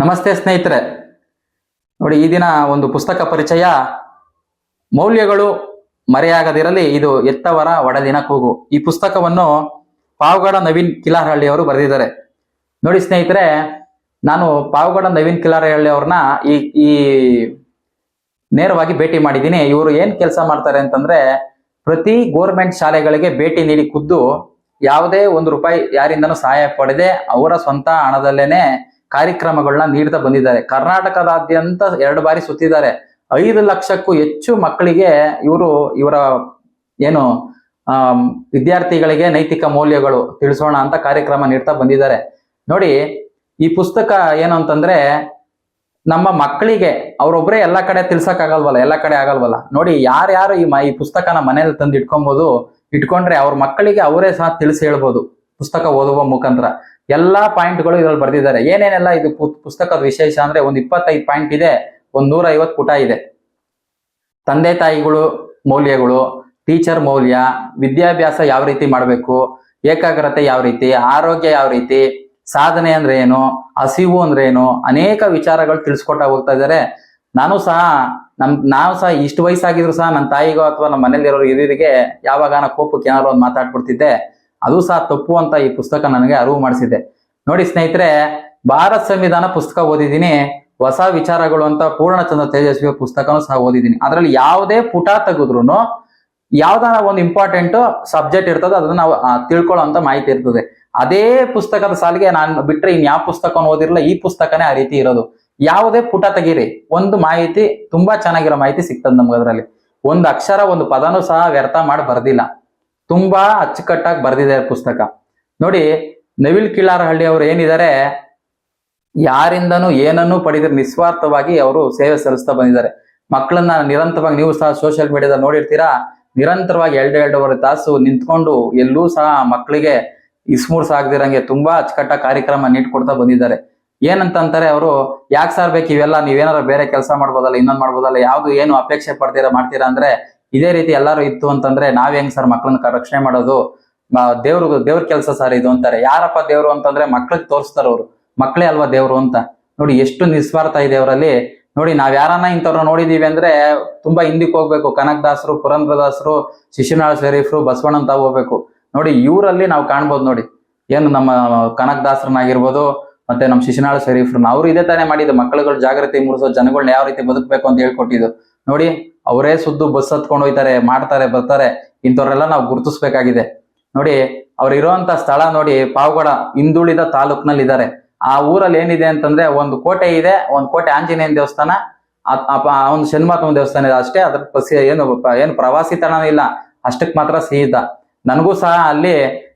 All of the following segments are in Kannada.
ನಮಸ್ತೆ ಸ್ನೇಹಿತರೆ. ನೋಡಿ, ಈ ದಿನ ಒಂದು ಪುಸ್ತಕ ಪರಿಚಯ. ಮೌಲ್ಯಗಳು ಮರೆಯಾಗದಿರಲಿ, ಇದು ಎತ್ತವರ ಒಡಲಿನ ಕೂಗು. ಈ ಪುಸ್ತಕವನ್ನು ಪಾವಗಡ ನವೀನ್ ಕಿಲಾರಹಳ್ಳಿ ಅವರು ಬರೆದಿದ್ದಾರೆ. ನೋಡಿ ಸ್ನೇಹಿತರೆ, ನಾನು ಪಾವಗಡ ನವೀನ್ ಕಿಲಾರಹಳ್ಳಿ ಅವ್ರನ್ನ ಈ ಈ ನೇರವಾಗಿ ಭೇಟಿ ಮಾಡಿದ್ದೀನಿ. ಇವರು ಏನ್ ಕೆಲಸ ಮಾಡ್ತಾರೆ ಅಂತಂದ್ರೆ, ಪ್ರತಿ ಗೋರ್ಮೆಂಟ್ ಶಾಲೆಗಳಿಗೆ ಭೇಟಿ ನೀಡಿ ಖುದ್ದು ಯಾವುದೇ ಒಂದು ರೂಪಾಯಿ ಯಾರಿಂದನೂ ಸಹಾಯ ಪಡೆದೆ ಅವರ ಸ್ವಂತ ಹಣದಲ್ಲೇನೆ ಕಾರ್ಯಕ್ರಮಗಳನ್ನ ನೀಡ್ತಾ ಬಂದಿದ್ದಾರೆ. ಕರ್ನಾಟಕದಾದ್ಯಂತ ಎರಡು ಬಾರಿ ಸುತ್ತಿದ್ದಾರೆ. ಐದು ಲಕ್ಷಕ್ಕೂ ಹೆಚ್ಚು ಮಕ್ಕಳಿಗೆ ಇವರು ಇವರ ಏನು, ಆ, ವಿದ್ಯಾರ್ಥಿಗಳಿಗೆ ನೈತಿಕ ಮೌಲ್ಯಗಳು ತಿಳಿಸೋಣ ಅಂತ ಕಾರ್ಯಕ್ರಮ ನೀಡ್ತಾ ಬಂದಿದ್ದಾರೆ. ನೋಡಿ, ಈ ಪುಸ್ತಕ ಏನು ಅಂತಂದ್ರೆ ನಮ್ಮ ಮಕ್ಕಳಿಗೆ ಅವ್ರೊಬ್ರೇ ಎಲ್ಲ ಕಡೆ ತಿಳ್ಸಕ್ ಆಗಲ್ವಲ್ಲ ಎಲ್ಲ ಕಡೆ ಆಗಲ್ವಲ್ಲ. ನೋಡಿ, ಯಾರ್ಯಾರು ಈ ಈ ಪುಸ್ತಕನ ಮನೇಲಿ ತಂದು ಇಟ್ಕೊಬೋದು ಇಟ್ಕೊಂಡ್ರೆ ಅವ್ರ ಮಕ್ಕಳಿಗೆ ಅವರೇ ಸಹ ತಿಳಿಸಿ ಹೇಳ್ಬೋದು. ಪುಸ್ತಕ ಓದುವ ಮುಖಾಂತರ ಎಲ್ಲಾ ಪಾಯಿಂಟ್ಗಳು ಇದ್ರಲ್ಲಿ ಬರ್ದಿದ್ದಾರೆ. ಏನೇನೆಲ್ಲ ಇದು ಪುಸ್ತಕದ ವಿಶೇಷ ಅಂದ್ರೆ ಒಂದ್ ಇಪ್ಪತ್ತೈದು ಪಾಯಿಂಟ್ ಇದೆ, ಒಂದ್ ನೂರ ಐವತ್ತು ಪುಟ ಇದೆ. ತಂದೆ ತಾಯಿಗಳು ಮೌಲ್ಯಗಳು, ಟೀಚರ್ ಮೌಲ್ಯ, ವಿದ್ಯಾಭ್ಯಾಸ ಯಾವ ರೀತಿ ಮಾಡಬೇಕು, ಏಕಾಗ್ರತೆ ಯಾವ ರೀತಿ, ಆರೋಗ್ಯ ಯಾವ ರೀತಿ, ಸಾಧನೆ ಅಂದ್ರೆ ಏನು, ಹಸಿವು ಅಂದ್ರೆ ಏನು, ಅನೇಕ ವಿಚಾರಗಳು ತಿಳಿಸ್ಕೊಟ್ಟ ಹೋಗ್ತಾ ಇದ್ದಾರೆ. ನಾನು ಸಹ ನಮ್, ನಾವು ಸಹ ಇಷ್ಟು ವಯಸ್ಸಾಗಿದ್ರು ಸಹ ನನ್ನ ತಾಯಿಗೋ ಅಥವಾ ನಮ್ಮ ಮನೇಲಿರೋ ಹಿರಿಯರಿಗೆ ಯಾವಾಗ ನಾ ಕೋಪಕ್ಕೆ ಏನಾದ್ರು ಒಂದು ಮಾತಾಡ್ಬಿಡ್ತಿದ್ದೆ. ಅದು ಸಹ ತಪ್ಪು ಅಂತ ಈ ಪುಸ್ತಕ ನನಗೆ ಅರಿವು ಮಾಡಿಸಿದೆ. ನೋಡಿ ಸ್ನೇಹಿತರೆ, ಭಾರತ ಸಂವಿಧಾನ ಪುಸ್ತಕ ಓದಿದ್ದೀನಿ, ಹೊಸ ವಿಚಾರಗಳು ಅಂತ ಪೂರ್ಣಚಂದ್ರ ತೇಜಸ್ವಿ ಪುಸ್ತಕನೂ ಸಹ ಓದಿದ್ದೀನಿ. ಅದರಲ್ಲಿ ಯಾವುದೇ ಪುಟ ತೆಗೆದ್ರು ಯಾವ್ದಾರ ಒಂದು ಇಂಪಾರ್ಟೆಂಟ್ ಸಬ್ಜೆಕ್ಟ್ ಇರ್ತದೆ, ಅದನ್ನ ನಾವು ತಿಳ್ಕೊಳ್ಳೋ ಅಂತ ಮಾಹಿತಿ ಇರ್ತದೆ. ಅದೇ ಪುಸ್ತಕದ ಸಾಲಿಗೆ ನಾನು ಬಿಟ್ರೆ ಇನ್ ಯಾವ ಪುಸ್ತಕ ಓದಿರಲ್ಲ ಈ ಪುಸ್ತಕನೇ ಆ ರೀತಿ ಇರೋದು. ಯಾವುದೇ ಪುಟ ತೆಗೀರಿ, ಒಂದು ಮಾಹಿತಿ ತುಂಬಾ ಚೆನ್ನಾಗಿರೋ ಮಾಹಿತಿ ಸಿಗ್ತದೆ ನಮ್ಗೆ ಅದರಲ್ಲಿ ಒಂದು ಅಕ್ಷರ, ಒಂದು ಪದನೂ ಸಹ ವ್ಯರ್ಥ ಮಾಡಿ ಬರ್ದಿಲ್ಲ. ತುಂಬಾ ಅಚ್ಚುಕಟ್ಟಾಗಿ ಬರೆದಿದ್ದಾರೆ ಪುಸ್ತಕ. ನೋಡಿ, ನವಿಲ್ ಕಿಳಾರಹಳ್ಳಿ ಅವರು ಏನಿದ್ದಾರೆ, ಯಾರಿಂದನೂ ಏನನ್ನೂ ಪಡೆದ್ರೆ ನಿಸ್ವಾರ್ಥವಾಗಿ ಅವರು ಸೇವೆ ಸಲ್ಲಿಸ್ತಾ ಬಂದಿದ್ದಾರೆ. ಮಕ್ಕಳನ್ನ ನಿರಂತರವಾಗಿ ನೀವು ಸಹ ಸೋಷಿಯಲ್ ಮೀಡಿಯಾದಲ್ಲಿ ನೋಡಿರ್ತೀರಾ, ನಿರಂತರವಾಗಿ ಎರಡು ಎರಡೂವರೆ ತಾಸು ನಿಂತ್ಕೊಂಡು ಎಲ್ಲೂ ಸಹ ಮಕ್ಕಳಿಗೆ ಇಸ್ಮೂರ್ಸ್ ಆಗದಿರಂಗೆ ತುಂಬಾ ಅಚ್ಚುಕಟ್ಟ ಕಾರ್ಯಕ್ರಮ ನೀಡ್ಕೊಡ್ತಾ ಬಂದಿದ್ದಾರೆ. ಏನಂತ ಅಂತಾರೆ ಅವರು, ಯಾಕೆ ಸರ್ ಬೇಕು ಇವೆಲ್ಲ? ನೀವೇನಾರ ಬೇರೆ ಕೆಲಸ ಮಾಡ್ಬೋದಲ್ಲ, ಇನ್ನೊಂದು ಮಾಡ್ಬೋದಲ್ಲ? ಯಾವ್ದು ಏನು ಅಪೇಕ್ಷೆ ಪಡ್ತೀರಾ, ಮಾಡ್ತೀರಾ? ಅಂದ್ರೆ ಇದೇ ರೀತಿ ಎಲ್ಲರೂ ಇತ್ತು ಅಂತಂದ್ರೆ ನಾವ್ ಹೆಂಗ್ ಸರ್ ಮಕ್ಕಳನ್ನ ರಕ್ಷಣೆ ಮಾಡೋದು? ದೇವ್ರ, ದೇವ್ರು ಕೆಲಸ ಸರ್ ಇದು ಅಂತಾರೆ. ಯಾರಪ್ಪ ದೇವ್ರು ಅಂತಂದ್ರೆ ಮಕ್ಳಿಗೆ ತೋರಿಸ್ತಾರ ಅವ್ರು. ಮಕ್ಕಳೇ ಅಲ್ವಾ ದೇವ್ರು ಅಂತ. ನೋಡಿ ಎಷ್ಟು ನಿಸ್ವಾರ್ಥ ಇದೆ ಅವರಲ್ಲಿ. ನೋಡಿ ನಾವ್ ಯಾರನ್ನ ಇಂಥವ್ರನ್ನ ನೋಡಿದೀವಿ ಅಂದ್ರೆ ತುಂಬಾ ಹಿಂದಿಕ್ ಹೋಗ್ಬೇಕು. ಕನಕದಾಸರು ಪುರಂದ್ರದಾಸರು ಶಿಶುನಾಳ ಶರೀಫ್ರು, ಬಸವಣ್ಣ ಅಂತ ಹೋಗ್ಬೇಕು. ನೋಡಿ ಇವರಲ್ಲಿ ನಾವು ಕಾಣ್ಬೋದು ನೋಡಿ. ಏನು ನಮ್ಮ ಕನಕದಾಸರನ್ನಾಗಿರ್ಬೋದು ಮತ್ತೆ ನಮ್ಮ ಶಿಶುನಾಳ ಶರೀಫ್ರನ್ನ ಅವ್ರು ಇದೇ ತಾನೇ ಮಾಡಿದ್ದು. ಮಕ್ಕಳುಗಳು ಜಾಗೃತಿ ಮೂಡಿಸೋ ಜನಗಳನ್ನ ಯಾವ ರೀತಿ ಬದುಕಬೇಕು ಅಂತ ಹೇಳ್ಕೊಟ್ಟಿದ್ದು. ನೋಡಿ ಅವರೇ ಸುದ್ದು ಬಸ್ ಹತ್ಕೊಂಡು ಹೋಯ್ತಾರೆ, ಮಾಡ್ತಾರೆ, ಬರ್ತಾರೆ ಇಂಥವ್ರೆಲ್ಲ ನಾವು ಗುರುತಿಸ್ಬೇಕಾಗಿದೆ. ನೋಡಿ, ಅವ್ರು ಇರುವಂತ ಸ್ಥಳ ನೋಡಿ, ಪಾವಗಡ ಹಿಂದುಳಿದ ತಾಲೂಕ್ನಲ್ಲಿ ಇದ್ದಾರೆ ಆ ಊರಲ್ಲಿ ಏನಿದೆ ಅಂತಂದ್ರೆ ಒಂದು ಕೋಟೆ ಇದೆ, ಒಂದು ಕೋಟೆ ಆಂಜನೇಯನ ದೇವಸ್ಥಾನ ಒಂದು ಶನಿಮಾತ್ಮ ದೇವಸ್ಥಾನ ಇದೆ. ಅಷ್ಟೇ ಅದ್ರ ಪಸಿ, ಏನು ಏನು ಪ್ರವಾಸಿ ತಾಣ ಇಲ್ಲ, ಅಷ್ಟಕ್ಕೆ ಮಾತ್ರ ಸಿಹಿದ ನನಗೂ ಸಹ ಅಲ್ಲಿ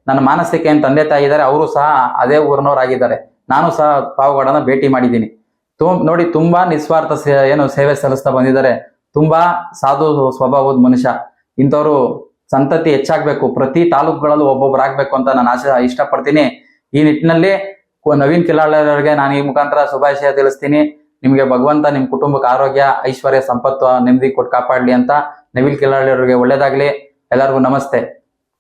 ನನ್ನ ಮಾನಸಿಕ ಏನ್ ತಂದೆ ತಾಯಿ ಇದ್ದಾರೆ, ಅವರು ಸಹ ಅದೇ ಊರಿನವರಾಗಿದ್ದಾರೆ. ನಾನು ಸಹ ಪಾವಗಡನ ಭೇಟಿ ಮಾಡಿದ್ದೀನಿ. ತುಂ ನೋಡಿ, ತುಂಬಾ ನಿಸ್ವಾರ್ಥ ಏನು ಸೇವೆ ಸಲ್ಲಿಸ್ತಾ ಬಂದಿದ್ದಾರೆ. ತುಂಬಾ ಸಾಧು ಸ್ವಭಾವದ ಮನುಷ್ಯ. ಇಂಥವ್ರು ಸಂತತಿ ಹೆಚ್ಚಾಗ್ಬೇಕು. ಪ್ರತಿ ತಾಲೂಕುಗಳಲ್ಲೂ ಒಬ್ಬೊಬ್ರು ಆಗ್ಬೇಕು ಅಂತ ನಾನು ಆಶೆ ಇಷ್ಟಪಡ್ತೀನಿ. ಈ ನಿಟ್ಟಿನಲ್ಲಿ ನವೀನ್ ಕಿಲಾಳರಿಗೆ ನಾನು ಈ ಮುಖಾಂತರ ಶುಭಾಶಯ ತಿಳಿಸ್ತೀನಿ. ನಿಮಗೆ ಭಗವಂತ, ನಿಮ್ ಕುಟುಂಬಕ್ಕೆ ಆರೋಗ್ಯ, ಐಶ್ವರ್ಯ, ಸಂಪತ್ತು, ನೆಮ್ಮದಿ ಕೊಟ್ಟು ಕಾಪಾಡ್ಲಿ ಅಂತ ನವೀನ್ ಕಿಲಾಳರಿಗೆ ಒಳ್ಳೇದಾಗ್ಲಿ. ಎಲ್ಲರಿಗೂ ನಮಸ್ತೆ.